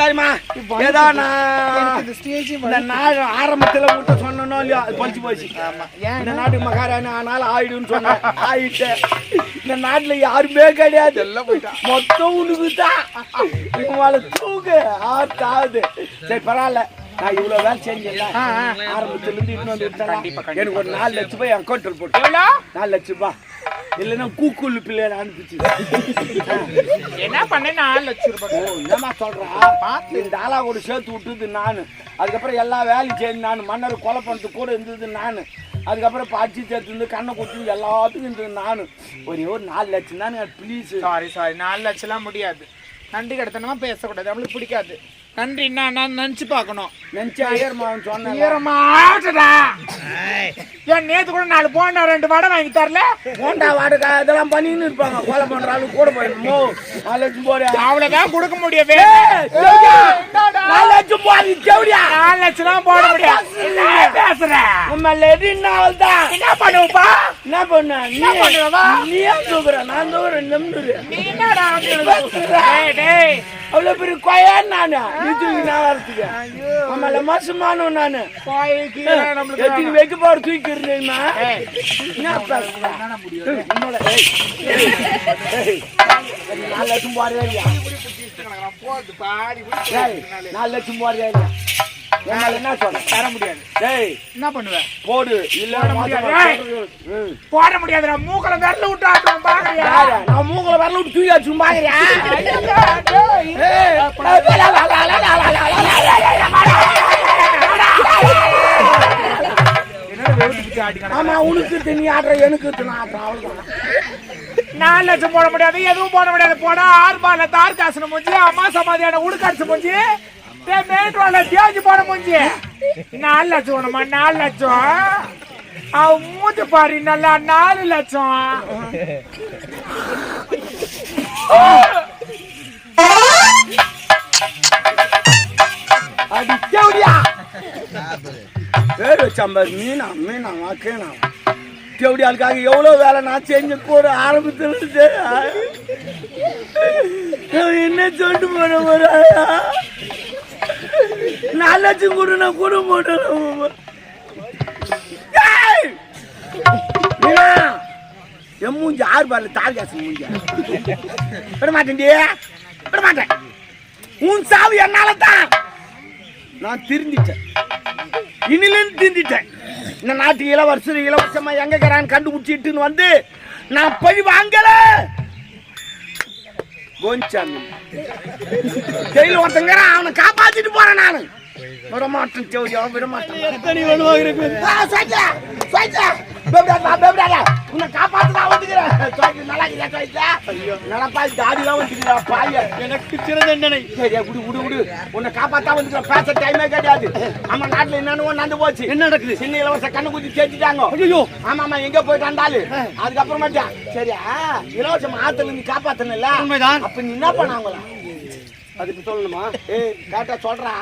சரிம்மா. ஏதோ நான் இந்த நாடு ஆரம்பத்துல விட்டு சொன்னனோ இல்லையோ அது பழிச்சு போச்சு. இந்த நாட்டு மகாராணி ஆனாலும் ஆயிடுன்னு சொன்னேன் ஆயிட்டு. இந்த நாட்டுல யாருமே கிடையாது. எல்லாம் போயிட்டான் மொத்தம் உனக்கு தான் இவங்கள தூக்கு ஆத்தாது. சரி பரவாயில்ல. நான் இவ்வளவு வேலை செஞ்சேன்ல. ஆரம்பத்துல இருந்து இன்னும் வந்து எனக்கு ஒரு நாலு லட்சம் ரூபாய் என் அக்கௌண்ட்டில் போட்டு நாலு லட்சம் ரூபாய். இல்லைன்னா கூக்குள் பிள்ளைய அனுப்பிச்சு. என்ன பண்ண நாலு லட்சம் ரூபாய். ஓ, என்னம்மா சொல்றா? பார்த்து இந்த ஆளா கூட சேர்த்து விட்டுது நானு. அதுக்கப்புறம் எல்லா வேலையும் செய்து நான். மன்னர் கொலை பண்ணுறது கூட இருந்தது நான். அதுக்கப்புறம் பறிச்சு சேர்த்து கண்ணை கொட்டி எல்லாத்துக்கும் இருந்தது நான். ஒரே ஒரு நாலு லட்சம் தான் ப்ளீஸ் சாரி சாரி நாலு லட்சம்லாம் முடியாது. நன்றி கடத்தனமா பேசக்கூடாது. நம்மளுக்கு பிடிக்காது. நன்றி என்ன நினைச்சு பார்க்கணும். நினச்சி ஐயர்மாவன் சொன்னேன். ஈரமாட்டடா ஏன் நேத்து கூட நாலு போண்டா ரெண்டு வடை வாங்கி தரல? போண்டா வாடகை இதெல்லாம் பண்ணின்னு இருப்பாங்க. கொலை பண்ற ஆளு கூட போயிடணுமோ நாலு லட்சம் போறியா அவ்வளவுதான் கொடுக்க முடியும் நாலு லட்சம் போறீ செவடியா நாலு லட்சம் தான் போட முடியும். பேசுறேன். உண்மை லெடி நாவல் தான் என்ன பண்ணுவப்பா? என்ன பண்ண? நீ பண்ணுவா? நீ தூக்குற. நான் தூக்குறேன் நம்புறேன் நீ என்னடா. அவ்வளவு பெரிய கொயான் நானு? நம்மள மோசமானவன் நானு. எத்தனை வைக்க போற தூக்கிடுறேம்மா என்ன நாலு லட்சம் போறதா நாலு என்னால என்ன சொல்ல? தர முடியாது. டேய் என்ன பண்ணுவ? போடு இல்ல போட முடியாதுடா. மூக்கல விரல விட்டா நான் பாக்குறியா? நான் மூக்கல விட்டு தூக்கி வச்சு பாக்குறியா? ஆமா நீ ஆடுற எனக்கு நான் ஆடுற அவ்வளவுதான். நாலு லட்சம் போட முடியாது எதுவும் போட முடியாது. போட ஆறு மாலை தார்காசனம் போச்சு அம்மா சமாதியான உடுக்காட்சி போச்சு மெயின் ரோட்ல தேஞ்சு போட முடிஞ்சு நாலு லட்சம் வேணுமா நாலு லட்சம் அவ மூஞ்சி பாரு நல்லா நாலு லட்சம் அது தேவடியா பேர் வச்சாம்பாரு மீனா மீனா மக்கேனா தேவடியாளுக்காக எவ்வளோ வேலை நான் செஞ்சு கூட ஆரம்பத்துல என்ன சொல்லிட்டு போன ஒரு நாலு லட்சம் கொடு நான் கூட போட்டேன் ஏய்! என் மூஞ்சி ஆறு பாரு தார் காசு மூஞ்சி. விட மாட்டேன் விட மாட்டேன். உன் சாவு என்னால தான் நான் திருந்திட்டேன். இனிலேருந்து திருந்திட்டேன். இந்த நாட்டு இளவரசர் இளவரசமா எங்க இருக்கிறான்னு கண்டுபிடிச்சிட்டுன்னு வந்து நான் போய் வாங்கல. கோஞ்சாமி ஜெயில ஒருத்தங்க அவனை காப்பாத்திட்டு போறேன் நானு. விட மாட்டேன் செவடியா விட மாட்டேன் ஆ, சைக்கிளா, சைக்கிளா. பயப்படாதடா, பயப்படாத. உன்னை காப்பாத்ததான் வந்துக்கிறேன். சைக்கிள் நல்லா இருக்குதா, சைக்கிளா? நல்லா பாரு, தாடிலாம் வந்துக்குதுடா, பாய. எனக்கு சிறு தண்டனை. சரியா, விடு, விடு, விடு. உன்னை காப்பாத்தா வந்துக்கிறேன். பேச டைமே கிடையாது. ஆமா, நாட்டுல என்னென்னவோ நடந்து போச்சு. என்ன நடக்குது சின்ன இலவச கண்ணு குத்தி ஐயோ ஆமா ஆமா எங்க போயிட்டு வந்தாலு அதுக்கப்புறமேட்டா சரியா இலவசம் ஆத்துல நீ காப்பாத்தல உண்மைதான். அப்ப நீ என்ன பண்ணாங்களா அதுக்கு சொல்லணுமா ஏய் கேட்டா சொல்றா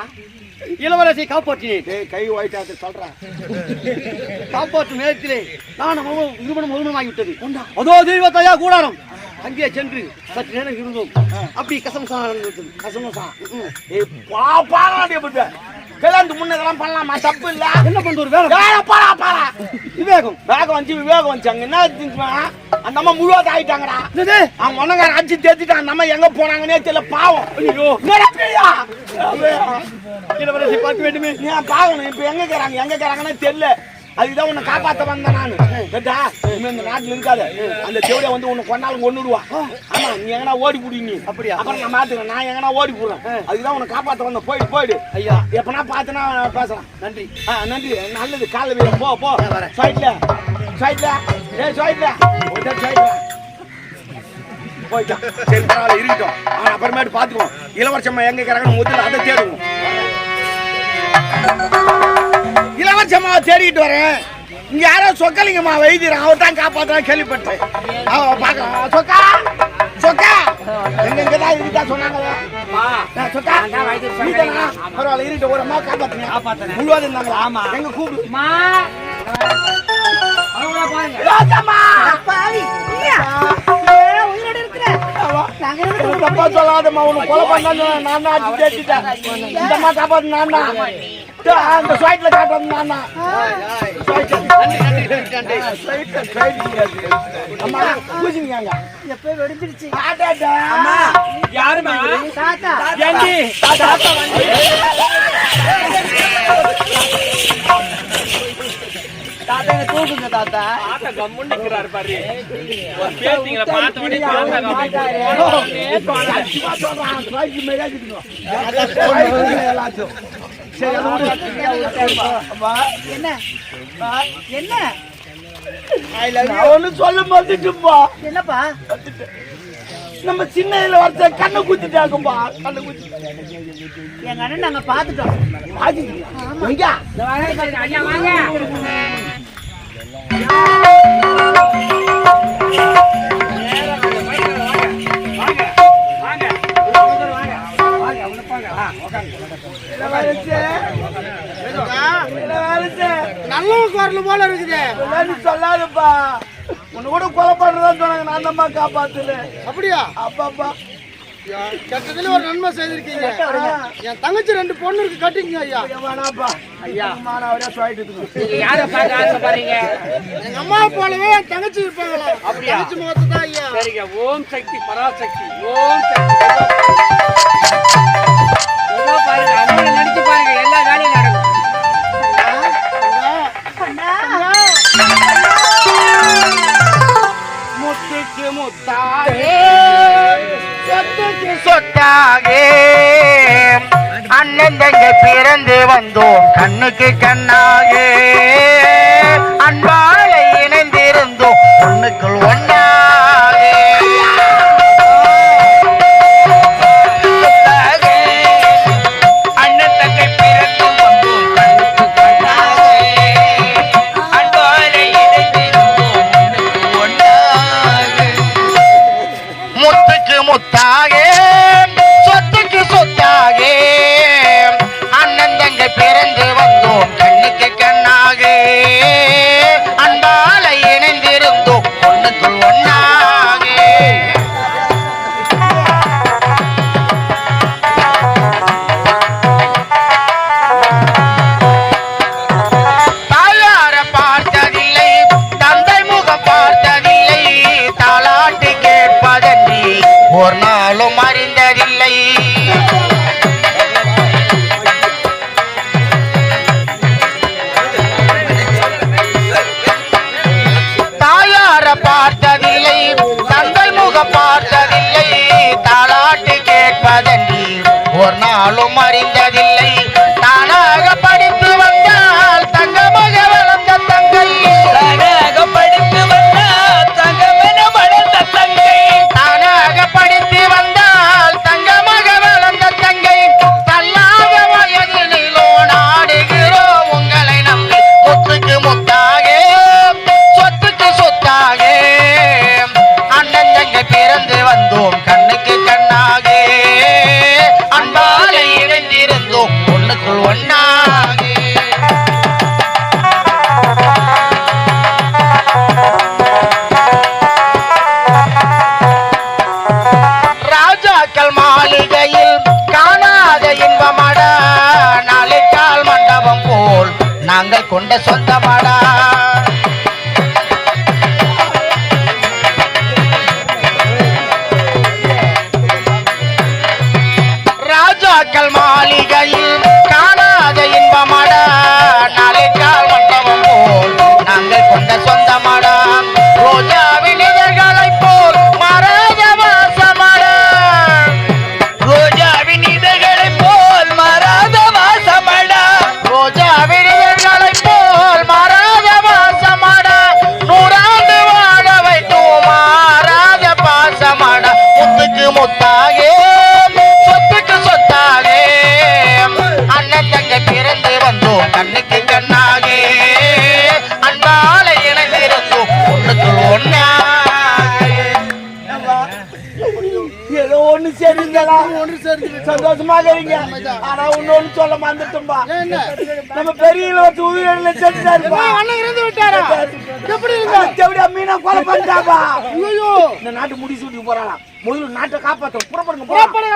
இளவரசி காப்பாற்றி. கை வாய்ட்டாத்து சொல்றேன் காப்பாற்றும் நேரத்திலே நான் நிறுவனம் நிறுவனம் ஆகிவிட்டது அதோ தெய்வ தயா கூடாரம். அங்கே சென்று சற்று நேரம் இருந்தோம். அப்படி கசம் கசம் பாப்பாங்க கல்யாணத்துக்கு முன்னதெல்லாம் பண்ணலாமா? தப்பு இல்ல. என்ன பண்ற வேலை பாரா பாரா. விவேகம் வேகம் வந்து விவேகம் வந்துச்சாங்க என்ன இருந்துச்சுமா அந்த அம்மா முழுவா தாயிட்டாங்கடா அவன் மனங்கார அஞ்சு தேத்திட்டான் அந்த அம்மா எங்க போனாங்கன்னே தெரியல பாவம். பார்க்க வேண்டுமே. பாவம் இப்ப எங்க கேறாங்க எங்க கேறாங்கன்னு தெரியல. அதுதான் உன்னை காப்பாத்த வந்தேன் நானு. கேட்டா? இனிமே இந்த நாட்டுல இருக்காத. அந்த செவிலிய வந்து உன்னை கொண்டாலும் கொண்டுடுவா ஆமா நீ எங்கனா ஓடி புடி நீ. அப்படியா? அப்புறம் நான் மாத்துக்கிறேன் நான் எங்கனா ஓடி போடுறேன். அதுதான் உன்னை காப்பாத்த வந்தேன். போயிடு போயிடு. ஐயா. எப்பனா பாத்துனா பேசலாம். நன்றி. ஆ, நன்றி. நல்லது. காலைல வீர போ போ. சைட்ல சைட்ல ஏ சைட்ல சைட்ல போயிட்டான் சரி பரவாயில்ல இருக்கட்டும். அவன் அப்புறமேட்டு பார்த்துக்குவோம் இளவரசம்மா எங்க இருக்கிறாங்கன்னு முதல்ல அதை தேடுவோம். இளவரசம்மாவை தேடிட்டு வரேன். இங்க யாரோ சொக்கலிங்கம்மா வைத்தியர் அவர் தான் காப்பாத்தான் கேள்விப்பட்டேன். அவ பார்க்கலாம் சொக்கா சொக்கா. எங்க இங்க தான் இருக்கா சொன்னாங்க சொக்கா? பரவாயில்ல இருட்டு ஒரு அம்மா காப்பாத்துங்க முழுவதும் இருந்தாங்களா ஆமா. எங்க! தப்பா சொல்லாதம்மா உனக்கு கொலை பண்ணான்னு நான் தான் அடிச்சு தேடிட்டேன் இந்த அம்மா காப்பாத்து நான் தான் அந்த ஸ்வைட்ல காட்டுறது நான் தான் அம்மா பூசிங்க எப்ப வெடிஞ்சிருச்சு அம்மா யாருமா தாத்தா. ஏண்டி? தாத்தா என்ன தூக்குங்க தாத்தா தாத்தா கம்முன்னு நிக்கிறாரு பாரு ஒரு பேத்திங்கள பார்த்த உடனே தாத்தா என்ன என்ன என்னப்பா நம்ம சின்ன இதுல ஒருத்த கண்ணை குத்திட்டாக்கும்பா கண்ணை குத்தி எங்க அண்ணன் நாங்க பாத்துட்டோம் ஐயா வாங்க நல்ல குரல் போல இருக்குது சொல்லாதுப்பா உன்னை கூட கொலை பண்றதா சொன்னாங்க நான் தான் காப்பாத்துல அப்படியா அப்பாப்பா கட்டத்துல ஒரு நன்மை செய்திருக்கீங்க. என் தங்கச்சி ரெண்டு பொண்ணு இருக்கு கட்டிங்க ஐயா. ஐயா யார பார்க்க ஆசைப்படுறீங்க? எங்க அம்மா போலவே என் தங்கச்சி இருப்பாங்களா? தங்கச்சி முகத்தை தான் ஐயா. சரிங்க ஓம் சக்தி பராசக்தி ஓம் சக்தி. பாருங்க நடிச்சு பாருங்க எல்லா வேலையும் நடக்கும். முத்துக்கு சொத்துக்கு சொத்தாகே அண்ணன் தங்க பிறந்து வந்தோம் கண்ணுக்கு கண்ணாகே. அன்பாலை இணைந்திருந்தோம் ஒண்ணுக்குள் ஒன்னா இணைந்து வந்தோம். கண்ணுக்கு கண்ணாக. அன்பாலை இணைந்திருந்தோம். ஒண்ணுக்குள் ஒன்னாக ராஜாக்கள் மாளிகையில் காணாத இன்பமடா நாளைக்கால் மண்டபம் போல் நாங்கள் கொண்ட சொந்தமாடா. ஒண்ணு சேர்ந்தீங்களா ஒன்று சேர்ந்து சந்தோஷமா இருக்கீங்க ஆனா ஒண்ணு சொல்ல மறந்துட்டோம்பா. நம்ம பெரிய ஒரு உயிரிழந்த செத்துட்டாருப்பா அண்ணன் இறந்து விட்டாரா? எப்படி இருந்தா எப்படியா மீனை கொலை பண்ணிட்டாப்பா? ஐயோ இந்த நாட்டு முடி சூட்டி போறாளாம். முதல்ல நாட்டை காப்பாத்த புறப்படுங்க புறப்படுங்க,